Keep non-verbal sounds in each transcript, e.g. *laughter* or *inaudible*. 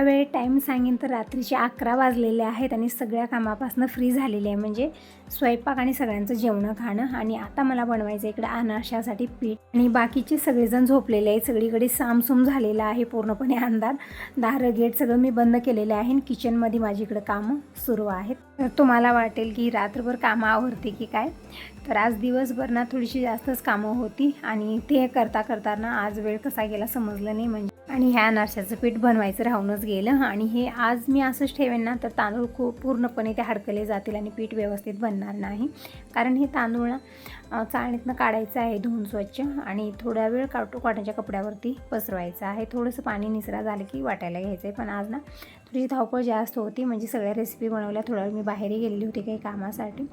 तर रात्रीचे अकरा वाजलेले आहेत आणि सगळ्या कामापासून फ्री झालेले आहे. म्हणजे स्वयंपाक आणि सगळ्यांचं जेवणं खाणं आणि आता मला बनवायचं इकडे अनारशासाठी पीठ. आणि बाकीचे सगळेजण झोपलेले आहेत. सगळीकडे सामसूम झालेलं आहे पूर्णपणे अंधार. दार गेट सगळं मी बंद केलेलं आहे आणि किचनमध्ये माझी इकडं कामं सुरू आहेत. तर तुम्हाला वाटेल की रात्रभर कामं आवडते की काय? तर आज दिवसभर ना थोडीशी जास्तच कामं होती आणि ते करता करताना आज वेळ कसा गेला समजलं नाही. म्हणजे आणि ह्या अनारशाचं पीठ बनवायचं राहूनच गेलं. आणि हे आज मी असंच ठेवेन ना तर तांदूळ खूप पूर्णपणे ते हडकले जातील आणि पीठ व्यवस्थित बनणार नाही. कारण हे तांदूळ ना चाळणीतनं काढायचं आहे धुवून स्वच्छ आणि थोडा वेळ काटू कॉटनच्या कपड्यावरती पसरवायचं आहे. थोडंसं पाणी निसरा झालं की वाटायला घ्यायचं आहे पण आज ना थोडी धावपळ जास्त होती. म्हणजे सगळ्या रेसिपी बनवल्या. थोडा वेळ मी बाहेरही गेलेली होती काही कामासाठी.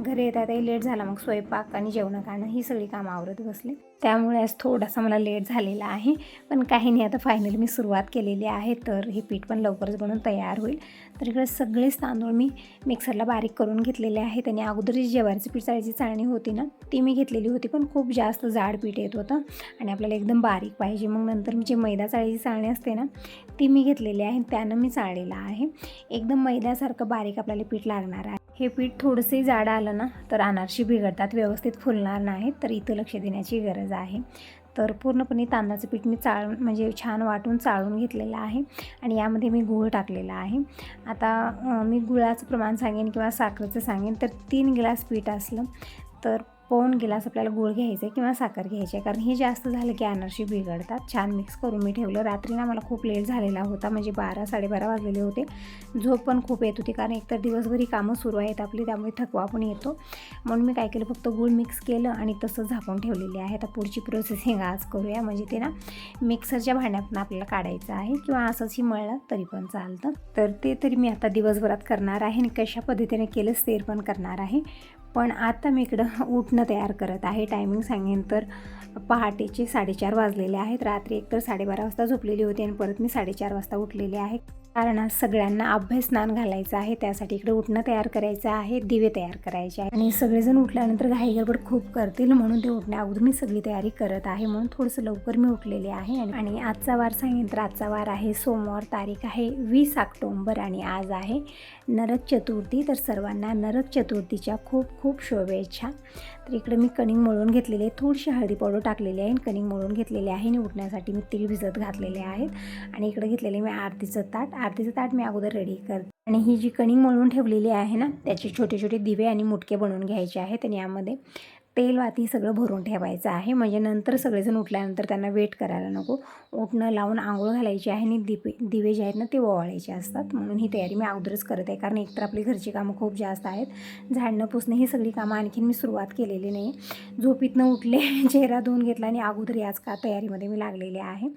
घरी येता येताही लेट झाला. मग स्वयंपाक आणि जेवणं खाणं ही सगळी कामं आवरत बसले. त्यामुळे आज थोडासा मला लेट झालेला आहे. पण काही नाही. आता फायनली मी सुरुवात केलेली आहे. तर हे पीठ पण लवकरच बनवून तयार होईल. तर इकडे सगळेच तांदूळ मी मिक्सरला बारीक करून घेतलेले आहेत आणि अगोदर जी ज्वारीची पीठ चाळणी होती ना ती मी घेतलेली होती पण खूप जास्त जाड पीठ येत होतं आणि आपल्याला एकदम बारीक पाहिजे. मग नंतर मी जे मैदा चाळीची चाळणी असते ना ती मी घेतलेली आहे त्यानं मी चाळलेलं आहे. एकदम मैद्यासारखं बारीक आपल्याला पीठ लागणार आहे. हे पीठ थोडंसंही जाडं आलं ना तर अनारशी बिघडतात व्यवस्थित फुलणार नाहीत तर इथं लक्ष देण्याची गरज आहे. तर पूर्णपणे तांदळाचं पीठ मी चाळून म्हणजे छान वाटून चाळून घेतलेलं आहे. आणि यामध्ये मी गूळ टाकलेला आहे. आता मी गुळाचं प्रमाण सांगेन किंवा साखरेचं सांगेन तर तीन ग्लास पीठ असलं तर पाऊण गिलास आपल्याला गूळ घ्यायचं आहे किंवा साखर घ्यायची आहे? कारण हे जास्त झालं की अनारशी बिघडतात. छान मिक्स करून मी ठेवलं. रात्री ना मला खूप लेट झालेला होता. म्हणजे बारा साडेबारा वाजलेले होते. झोप पण खूप येत होती कारण एकतर दिवसभरी कामं सुरू आहेत आपली त्यामुळे थकवा पण येतो. म्हणून मी काय केलं? फक्त गूळ मिक्स केलं आणि तसं झाकून ठेवलेले आहे. आता पुढची प्रोसेसिंग आज करूया. म्हणजे ते ना मिक्सरच्या भांड्यातून आपल्याला काढायचं आहे किंवा असंच मळलं तरी पण चालतं. तर ते तरी मी आता दिवसभरात करणार आहे आणि कशा पद्धतीने केलं ते पण करणार आहे. पण आता मी इकडं *laughs* उठणं तयार करत आहे. टायमिंग सांगेन तर पहाटेचे साडेचार वाजलेले आहेत. रात्री एकतर साडेबारा वाजता झोपलेली होती आणि परत मी साडेचार वाजता उठलेले आहे. कारण आज सगळ्यांना अभ्यास स्नान घालायचं आहे त्यासाठी इकडे उठणं तयार करायचं आहे दिवे तयार करायचे आहे आणि सगळेजण उठल्यानंतर घाई गडबड खूप करतील म्हणून ते उठण्या अगोदर मी सगळी तयारी करत आहे म्हणून थोडंसं लवकर मी उठलेले आहे. आणि- आजचा वार सांगेन तर आजचा वार आहे सोमवार तारीख आहे वीस ऑक्टोंबर आणि आज आहे नरक चतुर्थी. तर सर्वांना नरक चतुर्थीच्या खूप खूप शुभेच्छा. तर इकडे मी कणिंग मळून घेतलेली आहे थोडीशी हळदी पावडर टाकलेली आहे कणिंग मळून घेतलेली आहे आणि उठण्यासाठी मी तीळ भिजत घातलेले आहेत. आणि इकडे घेतलेले मी आरतीचं ताट. आरतीचं ताट मी अगोदर रेडी करते आणि ही जी कणिंग मळून ठेवलेली आहे ना त्याचे छोटे छोटे दिवे आणि मुटके बनवून घ्यायचे आहेत आणि यामध्ये तेल वाती सगळं भरून ठेवायचं आहे. म्हणजे नंतर सगळेजण उठल्यानंतर त्यांना वेट करायला नको. उठणं लावून आंघोळ घालायची आहे आणि दिपे दिवे जे आहेत ना ते ओवाळायचे असतात. म्हणून ही तयारी मी अगोदरच करत आहे. कारण एकतर आपली घरची कामं खूप जास्त आहेत. झाडणं पुसणं ही सगळी कामं आणखीन मी सुरुवात केलेली नाही. झोपीतनं उठले *laughs* चेहरा धुवून घेतला आणि अगोदर याच का तयारीमध्ये मी लागलेले आहे.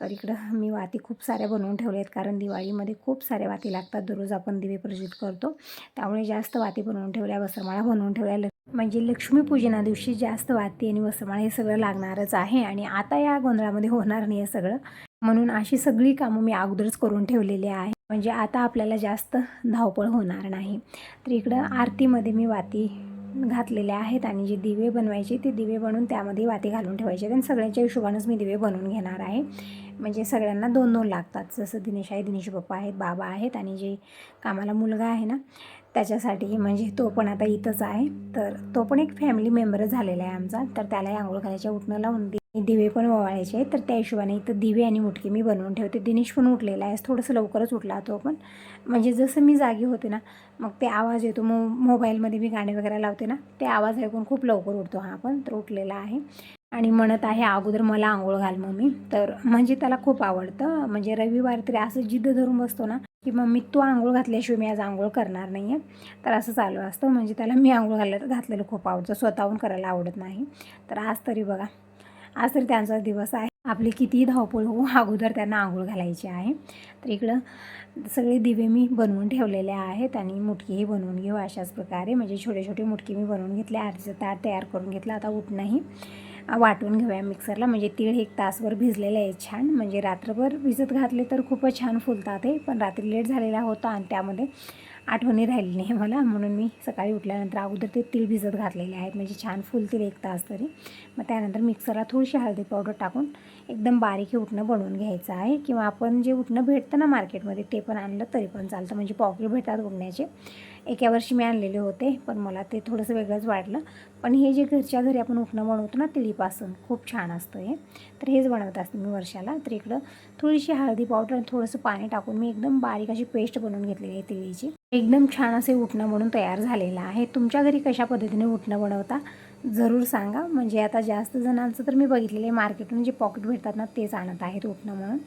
तर इकडं मी वाती खूप साऱ्या बनवून ठेवल्या आहेत. कारण दिवाळीमध्ये खूप साऱ्या वाती लागतात. दररोज आपण दिवे प्रज्वलित करतो. त्यामुळे जास्त वाती बनवून ठेवल्या वस्त्रमाळा बनवून ठेवल्या म्हणजे लक्ष्मीपूजना दिवशी जास्त वाती आणि वसमाळ हे सगळं लागणारच आहे आणि आता या गोंधळामध्ये होणार नाही हे सगळं. म्हणून अशी सगळी कामं मी अगोदरच करून ठेवलेली आहे. म्हणजे आता आपल्याला जास्त धावपळ होणार नाही. तर इकडं आरतीमध्ये मी वाती घातलेल्या आहेत आणि जे दिवे बनवायचे ते दिवे बनवून त्यामध्ये वाती घालून ठेवायचे आणि सगळ्यांच्या हिशोबानंच मी दिवे बनवून घेणार आहे. म्हणजे सगळ्यांना दोन दोन लागतात. जसं दिनेश आहे दिनेश पप्पा आहेत बाबा आहेत आणि जे कामाला मुलगा आहे ना त्याच्यासाठी म्हणजे तो पण आता इथंच आहे. तर तो पण एक फॅमिली मेंबरच झालेला आहे आमचा. तर त्यालाही आंघोळ घालायच्या उठणं लावून दे. दिवे पण ओवाळायचे. तर त्या हिशोबाने इथं दिवे आणि मुटके मी बनवून ठेवते. दिनेश पण उठलेला आहे. थोडंसं लवकरच उठला तो पण. म्हणजे जसं मी जागी होते ना मग ते आवाज येतो. मो मोबाईलमध्ये मी गाणे वगैरे लावते ना ते आवाज ऐकून खूप लवकर उठतो हा पण. तर उठलेला आहे. आणि म्हणत आहे अगोदर मला आंघोळ घाल मम्मी. तर म्हणजे त्याला खूप आवडतं. म्हणजे रविवार तरी असं जिद्द धरून बसतो ना की मम्मी तू आंघोळ घातल्याशिवाय मी आज आंघोळ करणार नाही आहे तर असं चालू असतं. म्हणजे त्याला मी आंघोळ घालायला घातलेलं खूप आवडतं. स्वतःहून करायला आवडत नाही. तर आज तरी बघा. आज तरी त्यांचा दिवस आहे. आपली कितीही धावपळ होऊ अगोदर त्यांना आंघोळ घालायची आहे. तर इकडं सगळे दिवे मी बनवून ठेवलेले आहेत आणि मुटकीही बनवून घेऊ अशाच प्रकारे. म्हणजे छोटे छोटे मुटकी मी बनवून घेतले. आरतीचं ताट तयार करून घेतलं. आता उठणंही. वाटून घेऊया मिक्सरला. म्हणजे तीळ एक तासभर भिजलेले आहे छान. म्हणजे रात्रभर भिजत घातले तर खूपच छान फुलतात ते पण रात्री लेट झालेला होता आणि त्यामध्ये आठवणी राहिली नाही मला. म्हणून मी सकाळी उठल्यानंतर अगोदर ते तीळ भिजत घातलेले आहेत. म्हणजे छान फुलतील एक तास तरी. मग त्यानंतर मिक्सरला थोडीशी हळदी पावडर टाकून एकदम बारीक हे उठणं बनवून घ्यायचं आहे. किंवा आपण जे उठणं भेटतं ना मार्केटमध्ये ते पण आणलं तरी पण चालतं. म्हणजे पॉकेट भेटतात उठण्याचे एका वर्षी मी आणलेले होते पण मला ते थोडंसं वेगळंच वाटलं पण हे जे घरच्या घरी आपण उफणं बनवतो ना तिळीपासून खूप छान असतं हे. तर हेच बनवत असते मी वर्षाला. तर इकडं थोडीशी हळदी पावडर आणि थोडंसं पाणी टाकून मी एकदम बारीक अशी पेस्ट बनवून घेतलेली आहे तिळीची. एकदम छान असे उठणं बनवून तयार झालेलं आहे. तुमच्या घरी कशा पद्धतीने उठणं बनवता जरूर सांगा. म्हणजे आता जास्त जणांचं तर मी बघितलेलं आहे मार्केटून जे पॉकेट भेटतात ना तेच आणत आहेत उठणं म्हणून.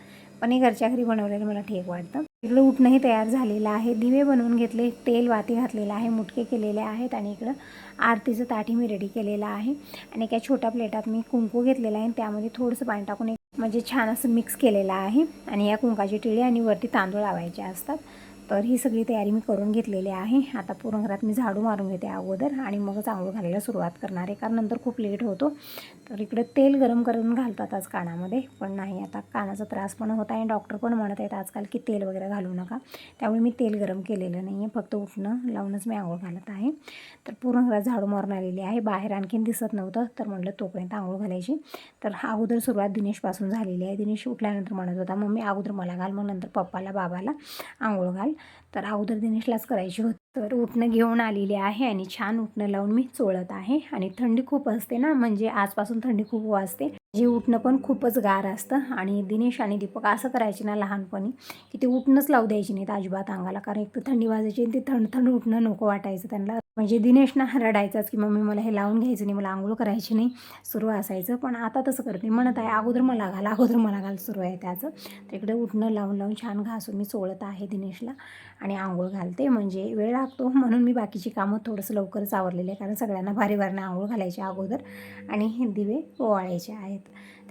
पण हे घरच्या घरी बनवलेलं मला ठीक वाटतं. इकडं उठणंही तयार झालेलं आहे. दिवे बनवून घेतले तेल वाती घातलेलं आहे मुटके केलेले आहेत आणि इकडं आरतीचं ताटी मी रेडी केलेलं आहे. आणि एका छोट्या प्लेटात मी कुंकू घेतलेलं आहे. आणि त्यामध्ये थोडंसं पाणी टाकून एक म्हणजे छान असं मिक्स केलेलं आहे. आणि या कुंकाची टिळी आणि वरती तांदूळ लावायचे असतात. तर ही सगळी तयारी मी करून घेतलेली आहे. आता पूर्ण घरात मी झाडू मारून घेते अगोदर आणि मगच आंघोळ घालायला सुरुवात करणार आहे. कारण नंतर खूप लेट होतो. तर इकडे तेल गरम करून घालतात आज कानामध्ये पण नाही आता कानाचा त्रास पण होत आहे. डॉक्टर पण म्हणत आहेत आजकाल की तेल वगैरे घालू नका. त्यामुळे मी तेल गरम केलेलं नाही आहे फक्त उठणं लावूनच मी आंघोळ घालत आहे. तर पूर्ण घरात झाडू मारून आलेली आहे. बाहेर आणखीन दिसत नव्हतं तर म्हटलं तोपर्यंत आंघोळ घालायची. तर अगोदर सुरुवात दिनेशपासून झालेली आहे. दिनेश उठल्यानंतर म्हणत होता मम्मी अगोदर मला घाल मग नंतर पप्पाला बाबाला आंघोळ घाल. तर अगोदर दिनेशलाच करायची होती. तर उठणं घेऊन आलेली आहे आणि छान उठणं लावून मी चोळत आहे. आणि थंडी खूप असते ना म्हणजे आजपासून थंडी खूप वाजते. जे उठणं पण खूपच गार असतं. आणि दिनेश आणि दीपक असं करायचे ना लहानपणी की ते उठणंच लावू द्यायची नाहीत अजिबात अंगाला. कारण एक तर थंडी वाजायची ते थंड थंड उठणं नको वाटायचं त्यांना. म्हणजे दिनेश ना रडायचाच की मम्मी मला हे लावून घ्यायचं नाही मला आंघोळ करायची नाही सुरू असायचं. पण आता तसं करते. म्हणत आहे अगोदर मला घाल अगोदर मला घाल सुरू आहे त्याचं. तर इकडे उठणं लावून लावून छान घासून मी चोळत आहे दिनेशला आणि आंघोळ घालते. म्हणजे वेळ लागतो म्हणून मी बाकीची कामं थोडंसं लवकरच आवरलेली आहे. कारण सगळ्यांना भारी भारीनं आंघोळ घालायची अगोदर आणि हे दिवे ओवाळायचे आहेत.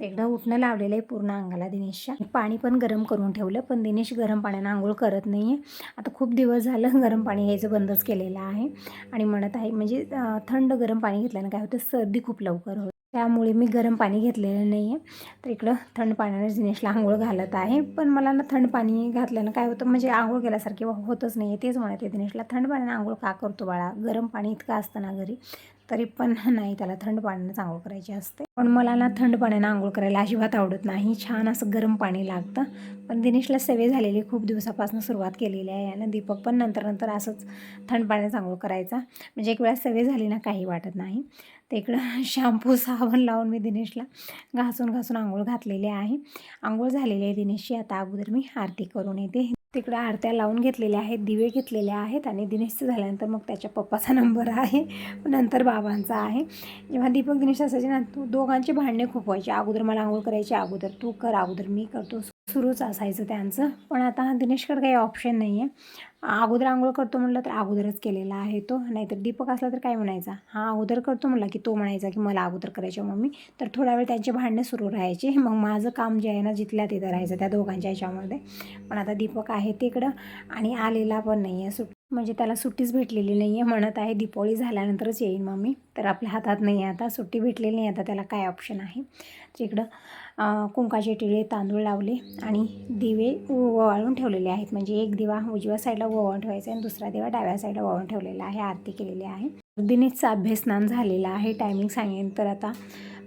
तर उठणं लावलेलं आहे पूर्ण अंगाला दिनेशच्या. पाणी पण गरम करून ठेवलं पण दिनेश गरम पाण्यानं आंघोळ करत नाही आहे आता खूप दिवस झालं गरम पाणी घ्यायचं बंदच केलेलं आहे. आणि म्हणत आहे म्हणजे थंड गरम पाणी घेतल्यानं काय होतं? सर्दी खूप लवकर होते. त्यामुळे मी गरम पाणी घेतलेलं नाही आहे तर इकडं थंड पाण्याने दिनेशला आंघोळ घालत आहे. पण मला ना थंड पाणी घातल्यानं काय होतं? म्हणजे आंघोळ केल्यासारखे होतच नाही आहे तेच म्हणत आहे दिनेशला थंड पाण्यानं आंघोळ का करतो बाळा? गरम पाणी इतकं असतं ना घरी. तरी पण नाही त्याला थंड पाण्यानं आंघोळ करायची असते. पण मला ना थंड पाण्यानं आंघोळ करायला अजिबात आवडत नाही. छान असं गरम पाणी लागतं. पण दिनेशला सवय झालेली खूप दिवसापासून सुरुवात केलेली आहे आणि दीपक पण नंतर नंतर असंच थंड पाण्याचा आंघोळ करायचा. म्हणजे एक वेळा सवय झाली ना काही वाटत नाही. तर इकडं शॅम्पू साबण लावून मी दिनेशला घासून घासून आंघोळ घातलेली आहे. आंघोळ झालेली आहे दिनेशची. आता अगोदर मी आरती करून येते. तिकडं आरत्या लावून घेतलेल्या आहेत दिवे घेतलेले आहेत आणि दिनेशचं झाल्यानंतर मग त्याच्या पप्पाचा नंबर आहे नंतर बाबांचा आहे. जेव्हा दीपक दिनेश असायचे ना तू दोघांचे भांडणे खूप व्हायचे. अगोदर मला आंघोळ करायची अगोदर तू कर अगोदर मी करतो. सुरूच असायचं त्यांचं. पण आता दिनेशकडे काही ऑप्शन नाही आहे अगोदर आंघोळ करतो म्हटलं तर अगोदरच केलेला आहे तो. नाहीतर दीपक असला तर काय म्हणायचा? हा अगोदर करतो म्हटलं की तो म्हणायचा की मला अगोदर करायचे मम्मी. तर थोडा वेळ त्यांचे भांडणे सुरू राहायचे. मग माझं काम जे आहे ना जिथल्या तिथं राहायचं त्या दोघांच्या ह्याच्यामध्ये. पण आता दीपक आहे तिकडं आणि आलेला पण नाही आहे सुट म्हणजे त्याला सुट्टीच भेटलेली नाही आहे म्हणत आहे दीपावळी झाल्यानंतरच येईन मम्मी. तर आपल्या हातात नाही आहे आता. सुट्टी भेटलेली नाही आता. त्याला काय ऑप्शन आहे? इकडं कुंकाचे टिळे तांदूळ लावले आणि दिवे ओवाळून ठेवलेले आहेत. म्हणजे एक दिवा उजव्या साईडला ओवाळून ठेवायचा आणि दुसरा दिवा डाव्या साईडला ओवाळून ठेवलेला आहे. आरती केलेली आहे. दिनेशचा अभ्यास स्नान झालेला आहे. टायमिंग सांगेन तर आता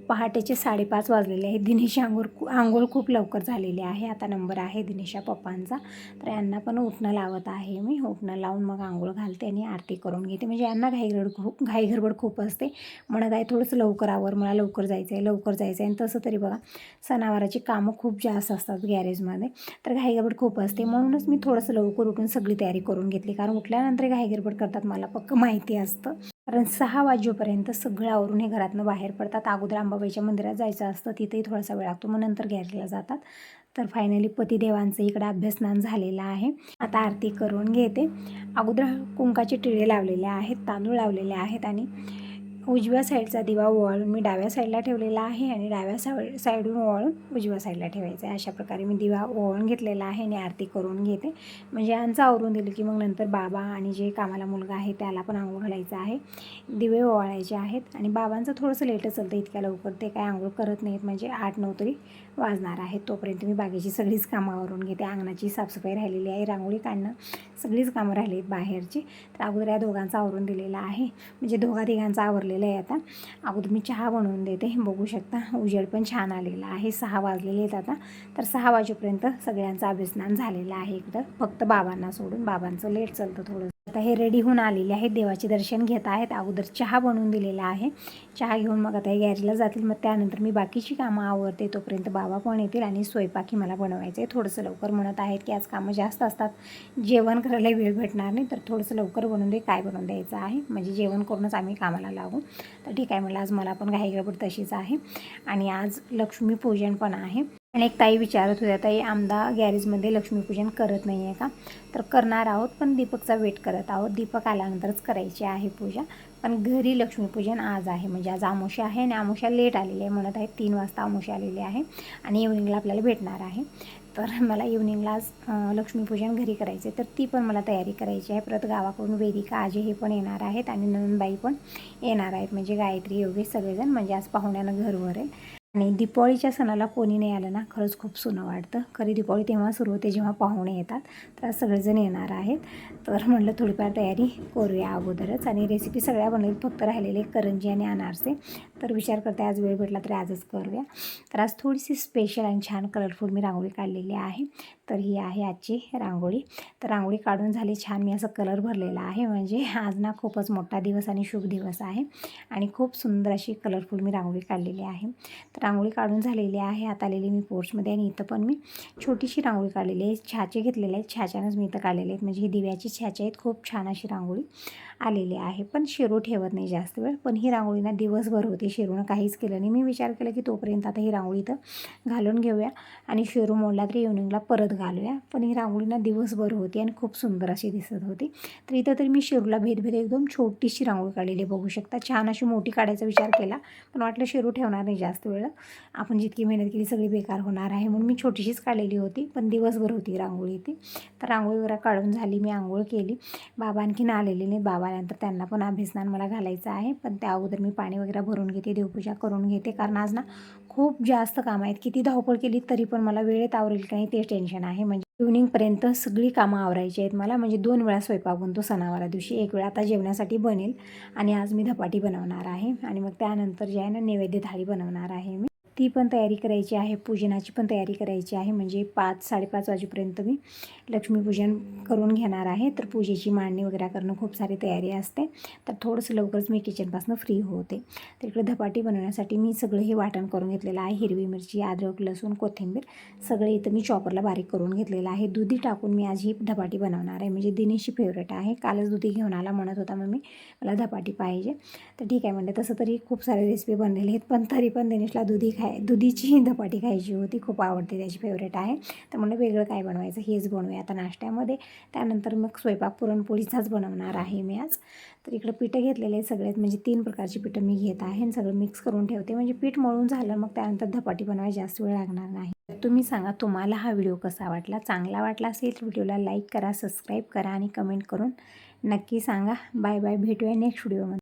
पहाटेचे साडेपाच वाजलेले आहेत दिनेश आंघोळ आंघोळ खूप लवकर झालेली आहे. आता नंबर आहे दिनेशा पप्पांचा. तर यांना पण उठणं लावत आहे मी. उठणं लावून मग आंघोळ घालते आणि आरती करून घेते. म्हणजे यांना घाईगड खूप घाईगडबड खूप असते. म्हणत आहे थोडंसं लवकर आवर. मला लवकर जायचं आहे लवकर जायचं आहे आणि तसं तरी बघा सणावाराची कामं खूप जास्त असतात गॅरेजमध्ये. तर घाईगडबड खूप असते. म्हणूनच मी थोडंसं लवकर उठून सगळी तयारी करून घेतली. कारण उठल्यानंतर घाईगडबड करतात मला पक्क माहिती असतं. कारण सहा वाजेपर्यंत सगळं आवरून हे घरातनं बाहेर पडतात. अगोदर अंबाबाईच्या मंदिरात जायचं असतं तिथेही थोडासा वेळ लागतो. मग नंतर घ्यायला जातात. तर फायनली पतिदेवांचं इकडे अभ्यासनान झालेलं आहे. आता आरती करून घेते. अगोदर कुंकाचे टिळे लावलेले आहेत तांदूळ लावलेले आहेत आणि उजव्या साईडचा दिवा ओवाळून मी डाव्या साईडला ठेवलेला आहे आणि डाव्या साईड साईडून ओवाळून उजव्या साईडला ठेवायचा आहे. अशा प्रकारे मी दिवा ओवाळून घेतलेला आहे आणि आरती करून घेते. म्हणजे यांचं आवरून दिलं की मग नंतर बाबा आणि जे कामाला मुलगा आहे त्याला पण आंघोळ घालायचं आहे. दिवे ओवाळायचे आहेत आणि बाबांचं थोडंसं लेटच चालतं इतक्या लवकर. ते काय आंघोळ करत नाहीत. म्हणजे आठ नऊ तरी वाजणार आहेत तोपर्यंत मी बागेची सगळीच कामं आवरून घेते. अंगणाची साफसफाई राहिलेली आहे. रांगोळी काढणं सगळीच कामं राहिली आहेत बाहेरची. तर अगोदर या दोघांचं आवरून दिलेलं आहे. म्हणजे दोघा तिघांचं आवरलेलं आहे आता. अगोदर मी चहा बनवून देते. बघू शकता उजेड पण छान आलेला आहे. सहा वाजलेले आहेत आता. तर सहा वाजेपर्यंत सगळ्यांचं अभिस्नान झालेलं आहे. इकडं फक्त बाबांना सोडून. बाबांचं लेट चालतं थोडं आता हे रेडी होऊन आलेले आहेत. देवाचे दर्शन घेत आहेत. अगोदर चहा बनवून दिलेला आहे. चहा घेऊन मग आता हे गॅरेजला जातील. मग त्यानंतर मी बाकीची कामं आवरते. तोपर्यंत बाबा पण येतील आणि स्वयंपाकी मला बनवायचं आहे थोडंसं लवकर म्हणत आहेत की आज कामं जास्त असतात. जेवण करायला वेळ भेटणार नाही. तर थोडंसं लवकर बनवून दे. काय बनवून द्यायचं आहे? म्हणजे जेवण करूनच आम्ही कामाला लागू. तर ठीक आहे. म्हटलं आज मला पण घाई गडबड तशीच आहे. आणि आज लक्ष्मीपूजन पण आहे. आणि एक ताई विचारत होत्या ताई आमदा गॅरेजमध्ये लक्ष्मीपूजन करत नाही आहे का? तर करणार आहोत पण दीपकचा वेट करत आहोत. दीपक आल्यानंतरच करायची आहे पूजा. पण घरी लक्ष्मीपूजन आज आहे. म्हणजे आज आमोशा आहे आणि आमोशा लेट आलेली आहे. म्हणत आहे तीन वाजता आमोशा आलेली आहे आणि इव्हनिंगला आपल्याला भेटणार आहे. तर मला इव्हनिंगला आज लक्ष्मीपूजन घरी करायचे तर ती पण मला तयारी करायची आहे. परत गावाकडून वेदिका आजी हे पण येणार आहेत आणि नंदबाई पण येणार आहेत. म्हणजे गायत्री योगेश सगळेजण. म्हणजे आज पाहुण्यानं घरवर आहे. आणि दिपावळीच्या सणाला कोणी नाही आलं ना खरंच खूप सुनं वाटतं. खरी दिपावळी तेव्हा सुरू होते जेव्हा पाहुणे येतात तर आज सगळेजण येणार आहेत. तर म्हटलं थोडीफार तयारी करूया अगोदरच. आणि रेसिपी सगळ्या बनवली फक्त राहिलेले करंजी आणि अनारसे. तर विचार करते आज वेळ भेटला तरी आजच करूया. तर आज थोडीशी स्पेशल आणि छान कलरफुल मी रांगोळी काढलेली आहे. तर ही आहे आजची रांगोळी. तर रांगोळी काढून झाली छान मी असं कलर भरलेला आहे. म्हणजे आज ना खूपच मोठा दिवस आणि शुभ दिवस आहे. आणि खूप सुंदर अशी कलरफुल मी रांगोळी काढलेली आहे. तर रांगोळी काढून झालेली आहे. आता आलेली मी पोर्चमध्ये आणि इथं पण मी छोटीशी रांगोळी काढलेली आहे. छाचे घेतलेले आहेत. छाच्यानंच मी इथं काढलेले आहेत. म्हणजे ही दिव्याची छाचे आहेत. खूप छान अशी रांगोळी. आलेले आहे. पण शिरू ठेवत नाही जास्त वेळ. पण ही रांगोळीना दिवसभर होती. शिरूनं काहीच केलं नाही. मी विचार केला की तोपर्यंत आता ही रांगोळी इथं घालून घेऊया आणि शिरू मोडला तर इव्हनिंगला परत घालूया. पण ही रांगोळीना दिवसभर होती आणि खूप सुंदर अशी दिसत होती. तर इथं तरी मी शिरूला भेदभेद एकदम छोटीशी रांगोळी काढलेली आहे बघू शकता. छान अशी मोठी काढायचा विचार केला. पण वाटलं शिरू ठेवणार नाही जास्त वेळ. आपण जितकी मेहनत केली सगळी बेकार होणार आहे म्हणून मी छोटीशीच काढलेली होती. पण दिवसभर होती रांगोळी ती तर रांगोळी वगैरे काढून झाली. मी आंघोळ केली. बाबा आणखीन आलेले नाही बाबा आल्यानंतर त्यांना पण अभिस्नान मला घालायचं आहे. पण त्या अगोदर मी पाणी वगैरे भरून घेते देवपूजा करून घेते. कारण आज ना खूप जास्त कामं आहेत. किती धावपळ केली तरी पण मला वेळेत आवरेल का नाही ते टेन्शन आहे. म्हणजे इव्हनिंगपर्यंत सगळी कामं आवरायची आहेत मला. म्हणजे दोन वेळा स्वयंपाक बनतो सणावारा दिवशी. एक वेळा आता जेवणासाठी बनेल. आणि आज मी धपाटी बनवणार आहे. आणि मग त्यानंतर जे आहे ना नैवेद्य थाळी बनवणार आहे मी. ती पण तयारी करायची आहे पूजनाची पण तयारी करायची आहे. म्हणजे पाच साडेपाच वाजेपर्यंत मी लक्ष्मीपूजन करून घेणार आहे. तर पूजेची मांडणी वगैरे करणं खूप सारी तयारी असते. तर थोडंसं लवकरच मी किचनपासून फ्री होते. तर इकडे धपाटी बनवण्यासाठी मी सगळं हे वाटण करून घेतलेलं आहे. हिरवी मिरची अद्रक लसूण कोथिंबीर सगळे इथं मी चॉपरला बारीक करून घेतलेलं आहे. दुधी टाकून मी आज ही धपाटी बनवणार आहे. म्हणजे दिनेशची फेवरेट आहे. कालच दुधी घेऊन आला म्हणत होता मग मी मला धपाटी पाहिजे. तर ठीक आहे म्हणजे तसं तरी खूप सारे रेसिपी बनलेले आहेत. पण तरी पण दिनेशला दुधी खाय दुधीची धपाटी खायची होती खूप आवडते त्याची फेवरेट आहे. तर म्हणलं वेगळं काय बनवायचं हेच बनवूया आता नाश्त्यामध्ये. त्यानंतर मग स्वयंपाक पुरणपोळीचाच बनवणार आहे मी आज. तर इकडं पिठं घेतलेले आहे सगळ्यात म्हणजे तीन प्रकारची पिठं मी घेत आहे आणि सगळं मिक्स करून ठेवते. म्हणजे पीठ मळून झालं मग त्यानंतर धपाटी बनवायला जास्त वेळ लागणार नाही. तर तुम्ही सांगा तुम्हाला हा व्हिडिओ कसा वाटला? चांगला वाटला असेल तर व्हिडिओला लाईक करा सबस्क्राईब करा आणि कमेंट करून नक्की सांगा. बाय बाय भेटूया नेक्स्ट व्हिडिओमध्ये